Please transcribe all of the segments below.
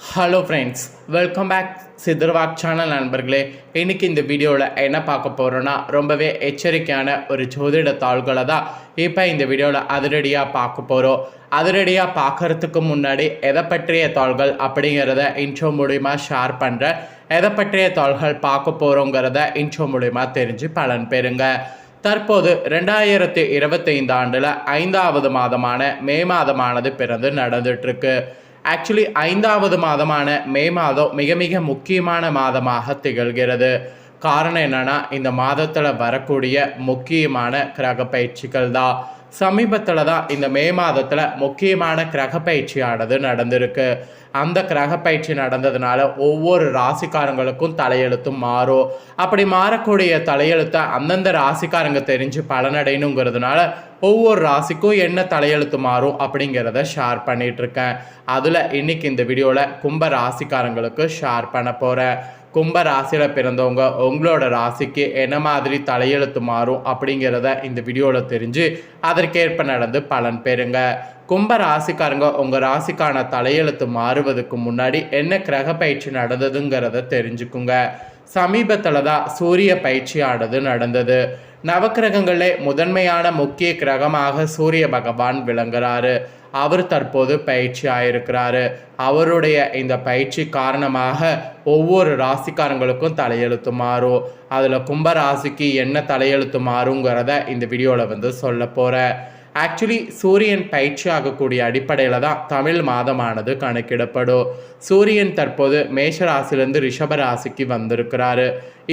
Hello friends welcome back சிதர்வாக் channel நண்பர்களே. இன்றைக்கி இந்த வீடியோவில் என்ன பார்க்க போகிறோன்னா ரொம்பவே எச்சரிக்கையான ஒரு ஜோதிட தாள்களை தான் இப்போ இந்த வீடியோவில் அதிரடியாக பார்க்க போகிறோம் அதிரடியாக பார்க்கறதுக்கு முன்னாடி எதை பற்றிய தாள்கள் அப்படிங்கிறத இன்ட்ரோ மூலிமா ஷேர் பண்ணுறேன் எதை பற்றிய தாள்கள் பார்க்க போகிறோங்கிறத இன்ட்ரோ மூலிமா தெரிஞ்சு பலன் பெறுங்க. தற்போது ரெண்டாயிரத்தி இருபத்தைந்து ஆண்டில் ஐந்தாவது மாதமான மே மாதமானது பிறந்து நடந்துட்டுருக்கு ஆக்சுவலி ஐந்தாவது மாதமான மே மாதம் மிக மிக முக்கியமான மாதமாக திகழ்கிறது. காரணம் என்னென்னா இந்த மாதத்தில் வரக்கூடிய முக்கியமான கிரக பயிற்சிகள் தான் சமீபத்தில் தான் இந்த மே மாதத்தில் முக்கியமான கிரக பயிற்சியானது நடந்திருக்கு. அந்த கிரக பயிற்சி நடந்ததுனால ஒவ்வொரு ராசிக்காரங்களுக்கும் தலையெழுத்தும் மாறும். அப்படி மாறக்கூடிய தலையெழுத்தை அந்தந்த ராசிக்காரங்க தெரிஞ்சு பலனடையணுங்கிறதுனால ஒவ்வொரு ராசிக்கும் என்ன தலையெழுத்து மாறும் அப்படிங்கிறத ஷேர் பண்ணிகிட்ருக்கேன் அதில் இன்னைக்கு இந்த வீடியோவில் கும்ப ராசிக்காரங்களுக்கு ஷேர் பண்ண போகிறேன் கும்ப ராசியில் பிறந்தவங்க உங்களோட ராசிக்கு என்ன மாதிரி தலையெழுத்து மாறும் அப்படிங்கிறத இந்த வீடியோவில் தெரிஞ்சு அதற்கேற்ப நடந்து பலன் பெறுங்க. கும்ப ராசிக்காரங்க உங்கள் ராசிக்கான தலையெழுத்து மாறுவதற்கு முன்னாடி என்ன கிரக பயிற்சி நடந்ததுங்கிறத தெரிஞ்சுக்குங்க. சமீபத்தில் தான் சூரிய பயிற்சியானது நடந்தது. நவக்கிரகங்களே முதன்மையான முக்கிய கிரகமாக சூரிய பகவான் விளங்குறாரு. அவர் தற்போது பயிற்சி ஆயிருக்கிறாரு அவருடைய இந்த பயிற்சி காரணமாக ஒவ்வொரு ராசிக்காரங்களுக்கும் தலையெழுத்து மாறும் அதில் கும்ப ராசிக்கு என்ன தலையெழுத்து மாறுங்கிறத இந்த வீடியோவில் வந்து சொல்ல போகிறேன் ஆக்சுவலி சூரியன் பயிற்சி ஆகக்கூடிய அடிப்படையில் தான் தமிழ் மாதமானது கணக்கிடப்படும். சூரியன் தற்போது மேஷ ராசிலேருந்து ரிஷப ராசிக்கு வந்திருக்கிறாரு.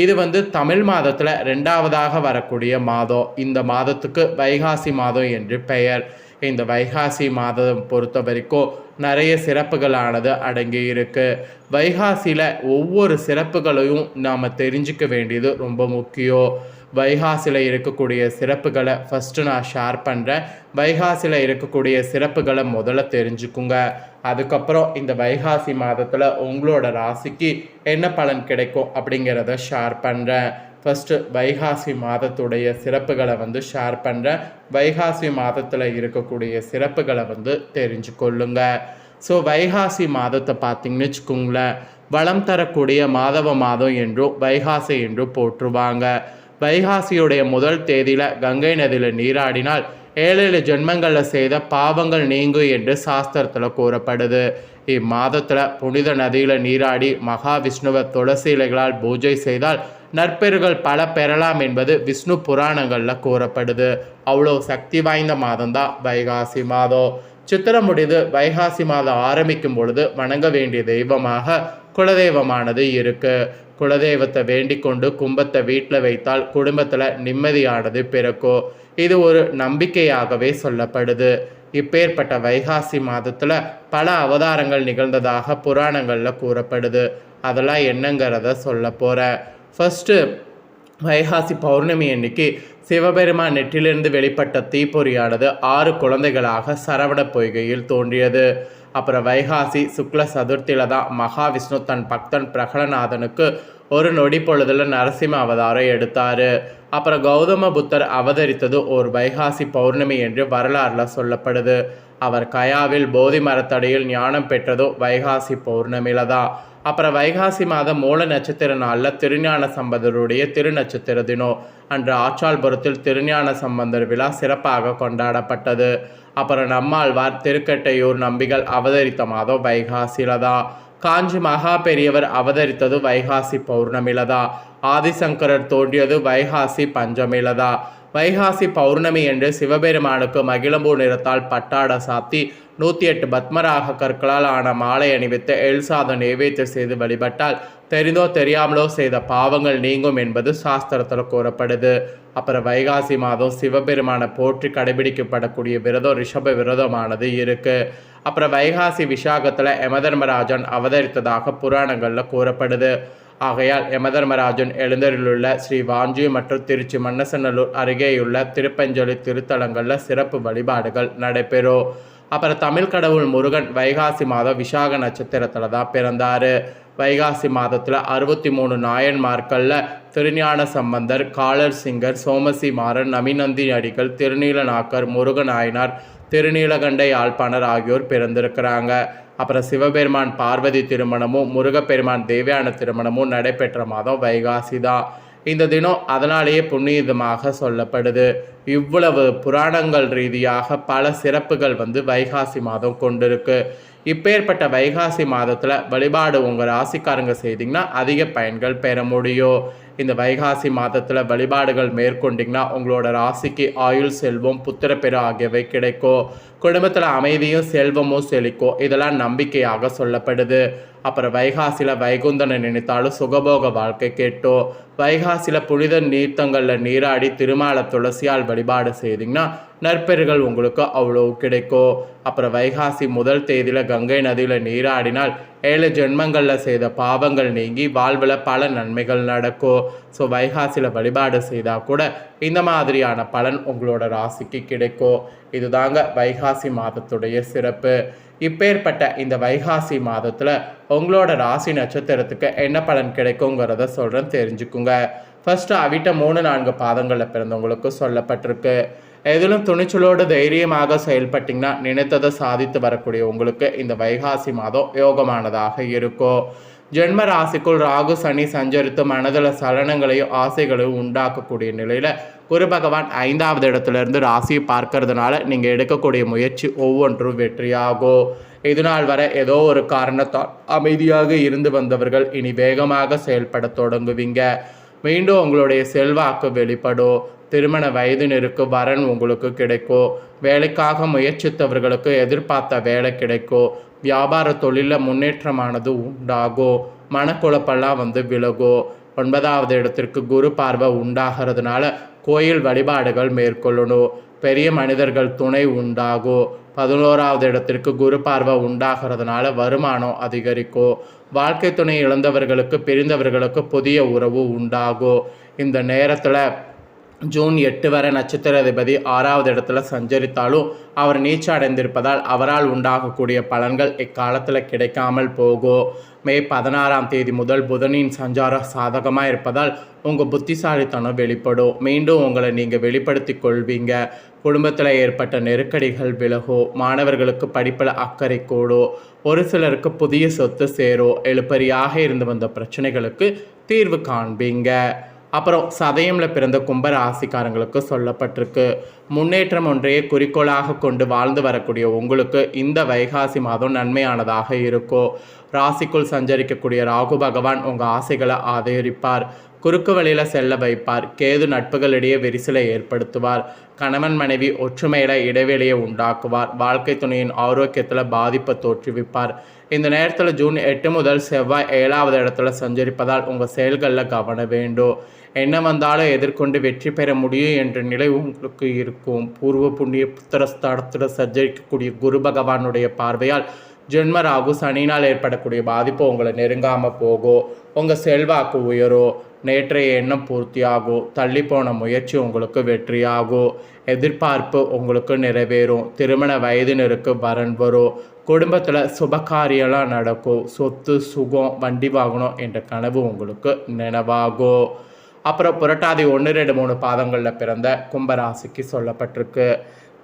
இது வந்து தமிழ் மாதத்தில் ரெண்டாவதாக வரக்கூடிய மாதம். இந்த மாதத்துக்கு வைகாசி மாதம் என்று பெயர். இந்த வைகாசி மாதம் பொறுத்த வரைக்கும் நிறைய சிறப்புகளானது அடங்கி இருக்கு. வைகாசியில் ஒவ்வொரு சிறப்புகளையும் நாம் தெரிஞ்சுக்க வேண்டியது ரொம்ப முக்கியம். வைகாசியில் இருக்கக்கூடிய சிறப்புகளை ஃபஸ்ட்டு நான் ஷேர் பண்ணுறேன் வைகாசியில் இருக்கக்கூடிய சிறப்புகளை முதல்ல தெரிஞ்சுக்குங்க. அதுக்கப்புறம் இந்த வைகாசி மாதத்தில் உங்களோட ராசிக்கு என்ன பலன் கிடைக்கும் அப்படிங்கிறத ஷேர் பண்ணுறேன் ஃபஸ்ட்டு வைகாசி மாதத்துடைய சிறப்புகளை வந்து ஷேர் பண்ணுறேன் வைகாசி மாதத்தில் இருக்கக்கூடிய சிறப்புகளை வந்து தெரிஞ்சு கொள்ளுங்க ஸோ வைகாசி மாதத்தை பார்த்தீங்கன்னு வச்சுக்கோங்களேன் வளம் தரக்கூடிய மாதவ மாதம் என்றும் வைகாசி என்றும் போற்றுவாங்க. வைகாசியுடைய முதல் தேதியில் கங்கை நதியில் நீராடினால் ஏழு ஏழு ஜென்மங்களில் செய்த பாவங்கள் நீங்கும் என்று சாஸ்திரத்தில் கூறப்படுது. இம்மாதத்தில் புனித நதியில் நீராடி மகாவிஷ்ணுவை துளசி இலைகளால் பூஜை செய்தால் நற்பெருகள் பல பெறலாம் என்பது விஷ்ணு புராணங்களில் கூறப்படுது. அவ்வளோ சக்தி வாய்ந்த மாதம்தான் வைகாசி மாதம். சித்திரம் முடிந்து வைகாசி மாதம் ஆரம்பிக்கும் பொழுது வணங்க வேண்டிய தெய்வமாக குலதெய்வமானது இருக்கு. குலதெய்வத்தை வேண்டிக் கொண்டு கும்பத்தை வீட்டில் வைத்தால் குடும்பத்தில் நிம்மதியானது பிறக்கும். இது ஒரு நம்பிக்கையாகவே சொல்லப்படுது. இப்பேற்பட்ட வைகாசி மாதத்தில் பல அவதாரங்கள் நிகழ்ந்ததாக புராணங்களில் கூறப்படுது. அதெல்லாம் என்னங்கிறத சொல்ல போகிறேன் ஃபஸ்ட்டு வைகாசி பௌர்ணமி அன்னைக்கு சிவபெருமான் நெற்றிலிருந்து வெளிப்பட்ட தீப்பொறியானது ஆறு குழந்தைகளாக சரவண பொய்கையில் தோன்றியது. அப்புறம் வைகாசி சுக்ல சதுர்த்தியில் தான் மகாவிஷ்ணு தன் பக்தன் பிரகலநாதனுக்கு ஒரு நொடி பொழுதில் நரசிம்ம அவதாரம் எடுத்தார். அப்புறம் கௌதம புத்தர் அவதரித்தது ஒரு வைகாசி பௌர்ணமி என்று வரலாறில் சொல்லப்படுது. அவர் கயாவில் போதி மரத்தடியில் ஞானம் பெற்றதோ வைகாசி பௌர்ணமியில தான் அப்புறம் வைகாசி மாதம் மூல நட்சத்திர நாளில் திருஞான சம்பந்தருடைய திருநட்சத்திர தினம் அன்று ஆச்சால்புரத்தில் திருஞான சம்பந்தர் விழா சிறப்பாக கொண்டாடப்பட்டது. அப்புறம் நம்மாழ்வார் திருக்கட்டையூர் நம்பிகள் அவதரித்த மாதம் வைகாசியில தான் காஞ்சி மகா பெரியவர் அவதரித்தது வைகாசி பௌர்ணமிலதா. ஆதிசங்கரர் தோன்றியது வைகாசி பஞ்சமிலதா. வைகாசி பௌர்ணமி என்று சிவபெருமானுக்கு மகிழம்பூ நிறத்தால் பட்டாட சாத்தி நூற்றி எட்டு பத்மராக கற்களால் ஆன மாலை அணிவித்து எல்சாதம் நைவேத்தியம் செய்து வழிபட்டால் தெரிந்தோ தெரியாமலோ செய்த பாவங்கள் நீங்கும் என்பது சாஸ்திரத்தில் கூறப்படுது. அப்புறம் வைகாசி மாதம் சிவபெருமானை போற்றி கடைபிடிக்கப்படக்கூடிய விரதம் ரிஷப விரதமானது இருக்குது அப்புறம் வைகாசி விசாகத்தில் யமதர்மராஜன் அவதரித்ததாக புராணங்களில் கூறப்படுது. ஆகையால் யமதர்மராஜன் எழுந்தருளுள்ள ஸ்ரீ வாஞ்சி மற்றும் திருச்சி மன்னசநல்லூர் அருகேயுள்ள திருப்பஞ்சொலி திருத்தலங்களில் சிறப்பு வழிபாடுகள் நடைபெறும் அப்புறம் தமிழ் கடவுள் முருகன் வைகாசி மாதம் விசாக நட்சத்திரத்தில் தான் பிறந்தார். வைகாசி மாதத்தில் அறுபத்தி மூணு நாயன்மார்களில் திருஞான சம்பந்தர் காலர் சிங்கர் சோமசி மாறன் நமிநந்தி அடிகள் திருநீலநாக்கர் முருகநாயனார் திருநீலகண்ட யாழ்ப்பாணர் ஆகியோர் பிறந்திருக்கிறாங்க. அப்புறம் சிவபெருமான் பார்வதி திருமணமும் முருகப்பெருமான் தேவியான திருமணமும் நடைபெற்ற மாதம் வைகாசி தான். இந்த தினம் அதனாலேயே புண்ணியதமாக சொல்லப்படுது. இவ்வளவு புராணங்கள் ரீதியாக பல சிறப்புகள் வந்து வைகாசி மாதம் கொண்டிருக்கு. இப்பேற்பட்ட வைகாசி மாதத்தில் வழிபாடு உங்கள் ராசிக்காரங்க செய்தீங்கன்னா அதிக பயன்கள் பெற முடியும். இந்த வைகாசி மாதத்தில் வழிபாடுகள் மேற்கொண்டிங்கன்னா உங்களோட ராசிக்கு ஆயுள் செல்வம் புத்திரப்பெரு ஆகியவை கிடைக்கும். குடும்பத்தில் அமைதியும் செல்வமும் செழிக்கும். இதெல்லாம் நம்பிக்கையாக சொல்லப்படுது. அப்புறம் வைகாசியில் வைகுந்தனை நினைத்தாலும் சுகபோக வாழ்க்கை கேட்டோ. வைகாசியில் புனித நீர்த்தங்களில் நீராடி திருமால துளசியால் வழிபாடு செய்தீங்கன்னா நற்பெருகள் உங்களுக்கு அவ்வளோ கிடைக்கும். அப்புறம் வைகாசி முதல் தேதியில் கங்கை நதியில் நீராடினால் ஏழு ஜென்மங்களில் செய்த பாவங்கள் நீங்கி வாழ்வில் பல நன்மைகள் நடக்கும். ஸோ வைகாசியில் வழிபாடு செய்தால் கூட இந்த மாதிரியான பலன் உங்களோட ராசிக்கு கிடைக்கும். இதுதாங்க வைகாசி மாதத்துடைய சிறப்பு. இப்பேற்பட்ட இந்த வைகாசி மாதத்தில் உங்களோட ராசி நட்சத்திரத்துக்கு என்ன பலன் கிடைக்குங்கிறத சொல்கிறேன் தெரிஞ்சுக்குங்க. ஃபஸ்ட்டு அவிட்ட மூணு நான்கு பாதங்களில் பிறந்தவங்களுக்கு சொல்லப்பட்டிருக்கு. எதிலும் துணிச்சலோடு தைரியமாக செயல்பட்டிங்கன்னா நினைத்ததை சாதித்து வரக்கூடிய உங்களுக்கு இந்த வைகாசி மாதம் யோகமானதாக இருக்கும். ஜென்ம ராசிக்குள் ராகு சனி சஞ்சரித்து மனதில் சலனங்களையும் ஆசைகளையும் உண்டாக்கக்கூடிய நிலையில் குரு பகவான் ஐந்தாவது இடத்துலேருந்து ராசியை பார்க்கறதுனால நீங்கள் எடுக்கக்கூடிய முயற்சி ஒவ்வொன்றும் வெற்றியாகும். இதுநாள் வரை ஏதோ ஒரு காரணத்தால் அமைதியாக இருந்து வந்தவர்கள் இனி வேகமாக செயல்பட தொடங்குவீங்க. மீண்டும் உங்களுடைய செல்வாக்கு வெளிப்படும். திருமண வயதினருக்கு வரன் உங்களுக்கு கிடைக்கும் வேலைக்காக முயற்சித்தவர்களுக்கு எதிர்பார்த்த வேலை கிடைக்கும் வியாபார தொழிலில் முன்னேற்றமானது உண்டாகும் மனக்குழப்பெல்லாம் வந்து விலகும் ஒன்பதாவது இடத்திற்கு குரு பார்வை உண்டாகிறதுனால கோயில் வழிபாடுகள் மேற்கொள்ளணும். பெரிய மனிதர்கள் துணை உண்டாகும் பதினோராவது இடத்திற்கு குரு பார்வை உண்டாகிறதுனால வருமானம் அதிகரிக்கும் வாழ்க்கை துணை இழந்தவர்களுக்கு பிரிந்தவர்களுக்கு புதிய உறவு உண்டாகும் இந்த நேரத்தில் ஜூன் எட்டு வரை நட்சத்திர அதிபதி ஆறாவது இடத்துல சஞ்சரித்தாலும் அவர் நீச்ச அடைந்திருப்பதால் அவரால் உண்டாகக்கூடிய பலன்கள் இக்காலத்தில் கிடைக்காமல் போகும் மே பதினாறாம் தேதி முதல் புதனின் சஞ்சாரம் சாதகமாக இருப்பதால் உங்கள் புத்திசாலித்தனம் வெளிப்படும். மீண்டும் உங்களை நீங்கள் வெளிப்படுத்தி கொள்வீங்க. குடும்பத்தில் ஏற்பட்ட நெருக்கடிகள் விலகும் மாணவர்களுக்கு படிப்பில் அக்கறை கூடும் ஒரு சிலருக்கு புதிய சொத்து சேரும் எழுப்பறியாக இருந்து வந்த பிரச்சனைகளுக்கு தீர்வு காண்பீங்க. அப்புறம் சதயமில் பிறந்த கும்ப ராசிக்காரங்களுக்கு சொல்லப்பட்டிருக்கு. முன்னேற்றம் ஒன்றையே குறிக்கோளாக கொண்டு வாழ்ந்து வரக்கூடிய உங்களுக்கு இந்த வைகாசி மாதம் நன்மையானதாக இருக்கும் ராசிக்குள் சஞ்சரிக்கக்கூடிய ராகு பகவான் உங்கள் ஆசைகளை ஆதரிப்பார். குறுக்கு வழியில் செல்ல வைப்பார். கேது நட்புகளிடையே விரிசலை ஏற்படுத்துவார். கணவன் மனைவி ஒற்றுமையில் இடைவெளியை உண்டாக்குவார். வாழ்க்கை துணையின் ஆரோக்கியத்தில் பாதிப்பை தோற்றுவிப்பார். இந்த நேரத்தில் ஜூன் எட்டு முதல் செவ்வாய் ஏழாவது இடத்துல சஞ்சரிப்பதால் உங்கள் செயல்களில் கவன வேண்டும். என்ன வந்தாலும் எதிர்கொண்டு வெற்றி பெற முடியும் என்ற நிலை உங்களுக்கு இருக்கும். பூர்வ புண்ணிய புத்திரஸ்தானத்தில் சஞ்சரிக்கக்கூடிய குரு பகவானுடைய பார்வையால் ஜென்ம ராகு சனினால் ஏற்படக்கூடிய பாதிப்பு உங்களை நெருங்காமல் போகும் உங்கள் செல்வாக்கு உயரும் நேற்றைய எண்ணம் பூர்த்தியாகும் தள்ளி போன முயற்சி உங்களுக்கு வெற்றியாகும் எதிர்பார்ப்பு உங்களுக்கு நிறைவேறும். திருமண வயதினருக்கு வரன் வரும். குடும்பத்தில் சுபகாரியெல்லாம் நடக்கும். சொத்து சுகம் வண்டி வாங்கணும் என்ற கனவு உங்களுக்கு நினைவாகும் அப்புறம் புரட்டாதி ஒன்று ரெண்டு மூணு பாதங்களில் பிறந்த கும்பராசிக்கு சொல்லப்பட்டிருக்கு.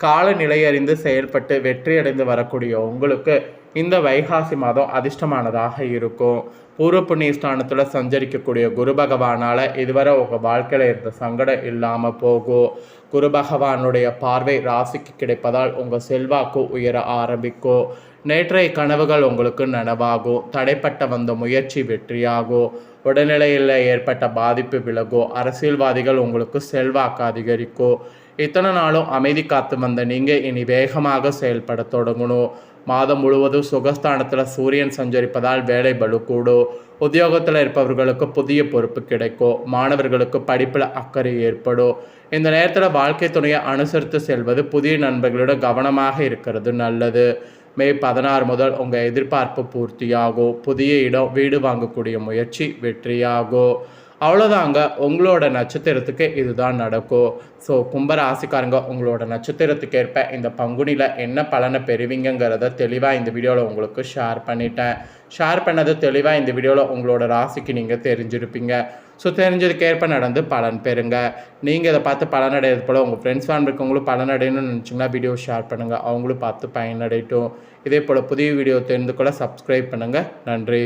காலநிலை அறிந்து செயல்பட்டு வெற்றியடைந்து வரக்கூடிய உங்களுக்கு இந்த வைகாசி மாதம் அதிர்ஷ்டமானதாக இருக்கும். பூர்வ புண்ணிய ஸ்தானத்தில் சஞ்சரிக்கக்கூடிய குரு பகவானால் இதுவரை உங்கள் வாழ்க்கையில் இருந்த சங்கடம் இல்லாமல் போகும். குரு பகவானுடைய பார்வை ராசிக்கு கிடைப்பதால் உங்கள் செல்வாக்கு உயர ஆரம்பிக்கும். நேற்றைய கனவுகள் உங்களுக்கு நனவாகும் தடைப்பட்ட வந்த முயற்சி வெற்றியாகும் உடல்நிலையில் ஏற்பட்ட பாதிப்பு விலகும் அரசியல்வாதிகள் உங்களுக்கு செல்வாக்கு அதிகரிக்கும் இத்தனை நாளும் அமைதி காத்து வந்த நீங்கள் இனி வேகமாக செயல்பட தொடங்கணும். மாதம் முழுவதும் சுகஸ்தானத்தில் சூரியன் சஞ்சரிப்பதால் வேலை பலு கூடும் உத்தியோகத்தில் இருப்பவர்களுக்கு புதிய பொறுப்பு கிடைக்கும் மாணவர்களுக்கு படிப்பில் அக்கறை ஏற்படும் இந்த நேரத்தில் வாழ்க்கை துணையை அனுசரித்து செல்வது புதிய நண்பர்களிடம் கவனமாக இருக்கிறது நல்லது. மே பதினாறு முதல் உங்கள் எதிர்பார்ப்பு பூர்த்தியாகும். புதிய இடம் வீடு வாங்கக்கூடிய முயற்சி வெற்றியாகும். அவ்வளோதாங்க உங்களோட நட்சத்திரத்துக்கு இதுதான் நடக்கும் ஸோ கும்பராசிக்காரங்க உங்களோட நட்சத்திரத்துக்கு ஏற்ப இந்த பங்குனியில் என்ன பலனை பெறுவீங்கங்கிறத தெளிவாக இந்த வீடியோவில் உங்களுக்கு ஷேர் பண்ணிட்டேன். ஷேர் பண்ணது தெளிவாக இந்த வீடியோவில் உங்களோட ராசிக்கு நீங்கள் தெரிஞ்சிருப்பீங்க. ஸோ தெரிஞ்சதுக்கேற்ப நடந்து பலன் பெறுங்க. நீங்கள் இதை பார்த்து பலன் அடையிறது போல் உங்கள் ஃப்ரெண்ட்ஸ் ஃபேன் இருக்கவங்களும் பலனடையணும்னு நினச்சிங்கன்னா வீடியோ ஷேர் பண்ணுங்கள் அவங்களும் பார்த்து பயனடையட்டும். இதே போல் புதிய வீடியோ தெரிந்து கூட சப்ஸ்கிரைப் பண்ணுங்கள் நன்றி.